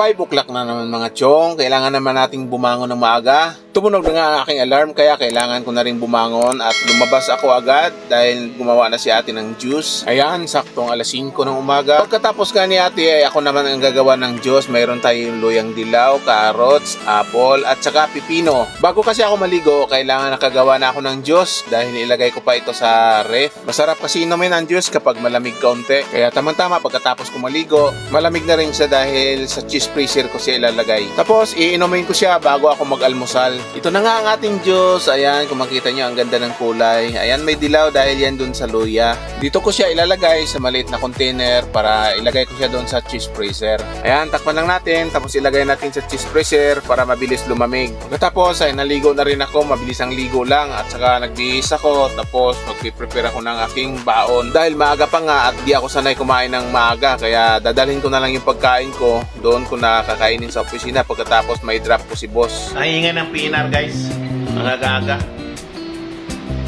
5 o'clock na naman mga chong. Kailangan naman nating bumangon ng maaga. Tumunog na nga ang aking alarm kaya kailangan ko na rin bumangon at lumabas ako agad dahil gumawa na si ate ng juice. Ayan, saktong alas 5 ng umaga. Pagkatapos nga ni ate ay ako naman ang gagawa ng juice. Mayroon tayong luyang dilaw, carrots, apple at saka pipino. Bago kasi ako maligo, kailangan nakagawa na ako ng juice dahil ilagay ko pa ito sa ref. Masarap kasi inumin ang juice kapag malamig kaunti. Kaya tamang-tama pagkatapos ko maligo, malamig na rin siya dahil sa cheese freezer ko siya ilalagay. Tapos iinumin ko siya bago ako mag-almusal. Ito na nga ang ating juice. Ayan, kung makita nyo ang ganda ng kulay. Ayan, may dilaw dahil yan dun sa luya. Dito ko siya ilalagay sa maliit na container para ilagay ko siya doon sa cheese freezer. Ayan, takpan lang natin. Tapos ilagay natin sa cheese freezer para mabilis lumamig. Pagkatapos ay naligo na rin ako. Mabilis ang ligo lang. At saka nagbihis ako. Tapos magpiprepare ako ng aking baon. Dahil maaga pa nga at di ako sanay kumain ng maaga. Kaya dadalhin ko na lang yung pagkain ko. Doon ko na kakainin sa opisina. Pagkatapos may drop ko si boss. Ay, ng PNR guys. Ang aga-aga.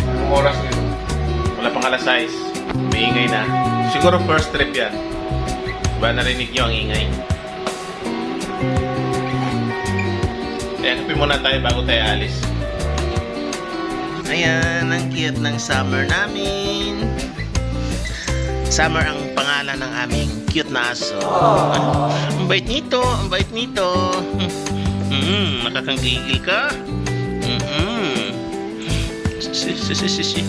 Anong oras nito? Wala pang alas 6. May ingay na. Siguro first trip yan. Ba narinig nyo ang ingay? Kaya kape muna tayo bago tayo alis. Ayan, ang cute ng summer namin. Summer ang pangalan ng aming cute na aso. Ang bait nito, ang bait nito. Mm, nakakagigil ka? Mm-mm. Si, si, si, si, si.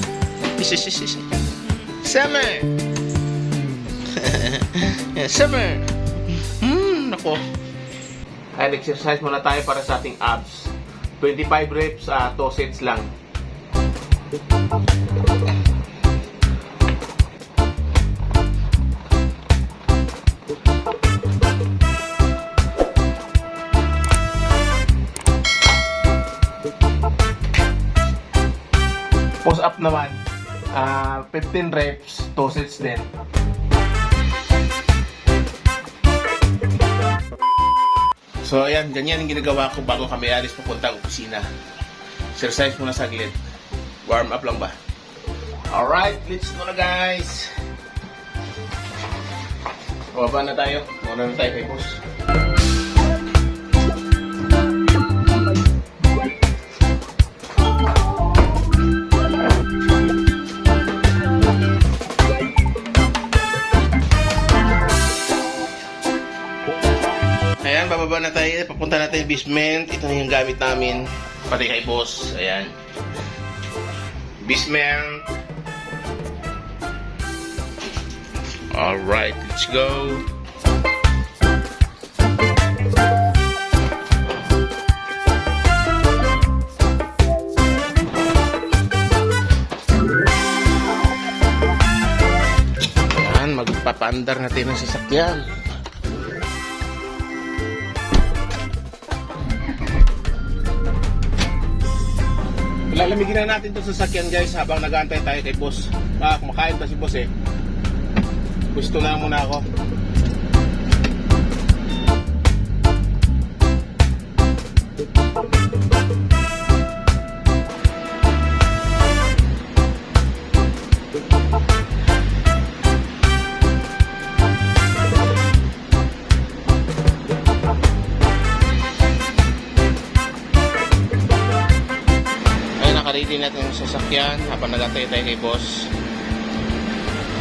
Si, si, si, si. Summer! Summer! Hmm, nako. Ay, exercise muna tayo para sa ating abs. 25 reps, ah 2 sets lang. Naman. Ah 15 reps, 2 sets din. So ayan, ganyan ang ginagawa ko bago kami alis papunta ang opisina. Exercise muna saglit. Warm up lang ba? Alright, let's go na guys! Baba na tayo. Muna na tayo kay boss. Na tayo. Papunta natin yung basement. Ito na yung gamit namin. Pati kay boss. Ayan. Basement. Alright, let's go. Ayan, magpapaandar natin ang sasakyan. Lalamigin na natin itong sasakyan guys habang nag-aantay tayo kay boss. Ah, kumakain pa si boss eh. Gusto na muna ako. Natin yung sasakyan habang nag-antay tayo kay boss.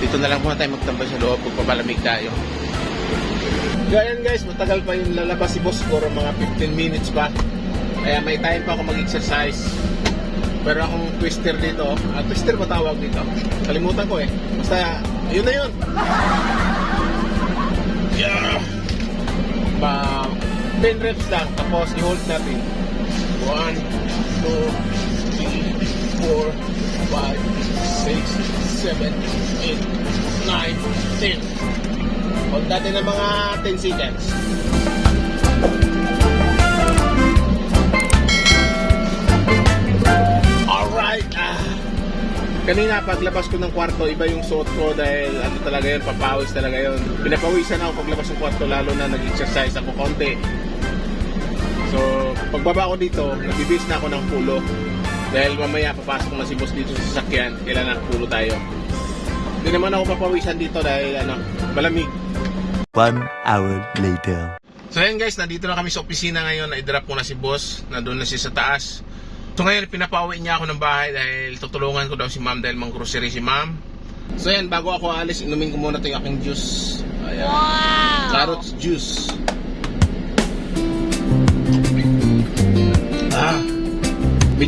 Dito na lang muna tayo magtambay sa loob kung papalamig tayo. Ganyan guys, matagal pa yung lalabas si boss siguro mga 15 minutes pa. Kaya may time pa ako mag-exercise. Pero akong twister dito. Ah, twister ba tawag dito? Kalimutan ko eh. Basta, yun na yun. Yeah. Pa, 10 reps lang. Tapos i-hold natin. 1, 2, 3, 4, 5, 6, 7, 8, 9, 10. Hold natin ng mga 10 seconds. Alright! Ah. Kanina paglabas ko ng kwarto, iba yung suot ko dahil ano talaga yun, papawis talaga yun. Pinapawisan ako paglabas ng kwarto lalo na nag-exercise ako konti. So, pagbaba ko dito, nagbibis na ako ng pulo. Dahil mamaya papasok na si boss dito sa sasakyan, kailangan ng pulo tayo. Hindi naman ako papawisan dito dahil ano, malamig. One hour later. So ayan guys, nandito na kami sa opisina ngayon. Na-drop ko na si boss. Nandun na siya sa taas. So ngayon, pinapauwi niya ako ng bahay dahil tutulungan ko daw si ma'am dahil mang grocery si ma'am. So ayan, bago ako alis, inumin ko muna ito yung aking juice. Ayan. Carrots juice.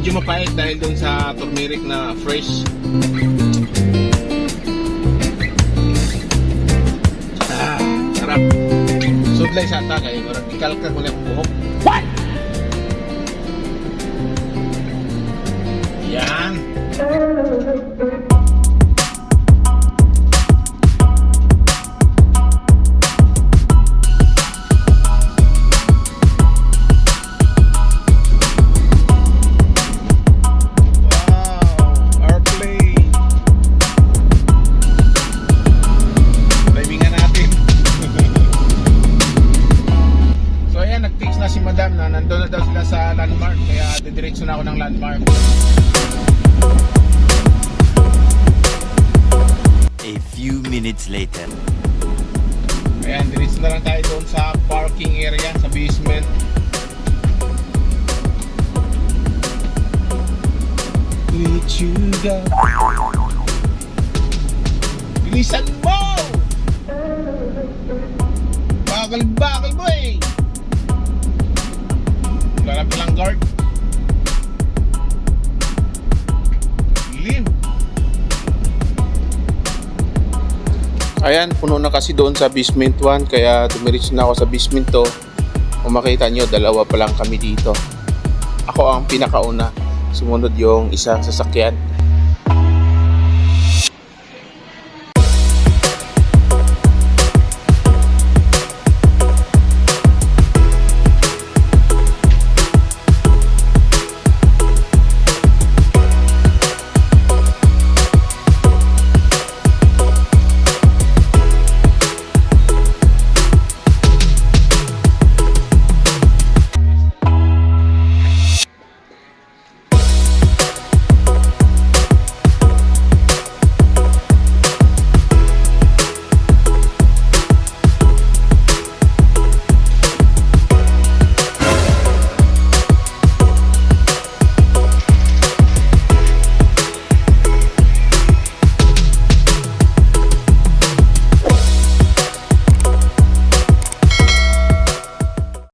Medyo mapait dahil doon sa turmeric na fresh. Ah, sarap. Sudlay sa ata kayo. Murag ikalkal ko na yung buhok. What? Yan. Si madam na nandun na daw sila sa landmark. Kaya didiretso na ako ng landmark. A few minutes later. Ayan, diretso na lang tayo doon sa parking area, sa basement. Let you go. Bilisan mo! Bakal-bakal mo eh! Wala na palang guard. Lim. Ayan, puno na kasi doon sa basement 1 kaya dumiretso na ako sa basement 2. Kung makita nyo, dalawa pa lang kami dito. Ako ang pinakauna. Sumunod yung isang sasakyan.